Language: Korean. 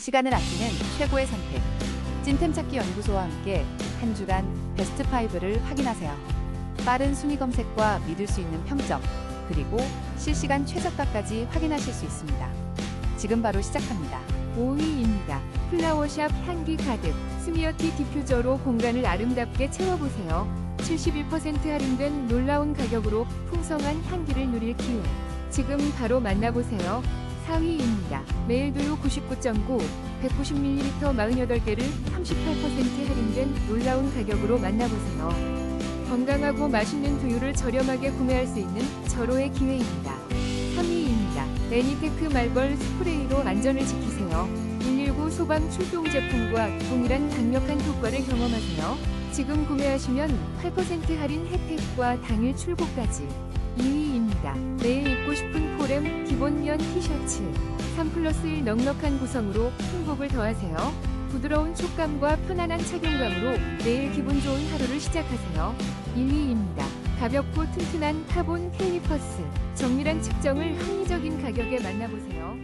시간을 아끼는 최고의 선택. 찐템 찾기 연구소와 함께 한 주간 베스트 5를 확인하세요. 빠른 순위 검색과 믿을 수 있는 평점, 그리고 실시간 최저가까지 확인하실 수 있습니다. 지금 바로 시작합니다. 5위입니다. 플라워샵 향기 가득 스미어티 디퓨저로 공간을 아름답게 채워보세요. 71% 할인된 놀라운 가격으로 풍성한 향기를 누릴 기회. 지금 바로 만나보세요. 4위입니다. 메일두유 99.9 190ml 48개를 38% 할인된 놀라운 가격으로 만나보세요. 건강하고 맛있는 두유를 저렴하게 구매할 수 있는 절호의 기회입니다. 3위입니다. 애니테크 말벌 스프레이로 안전을 지키세요. 119 소방 출동 제품과 동일한 강력한 효과를 경험하세요. 지금 구매하시면 8% 할인 혜택과 당일 출고까지. 2위입니다. 매일 입고 싶은 포렘 기본 면 티셔츠. 3 플러스 1 넉넉한 구성으로 행복을 더하세요. 부드러운 촉감과 편안한 착용감으로 매일 기분 좋은 하루를 시작하세요. 1위입니다. 가볍고 튼튼한 카본 캘리퍼스. 정밀한 측정을 합리적인 가격에 만나보세요.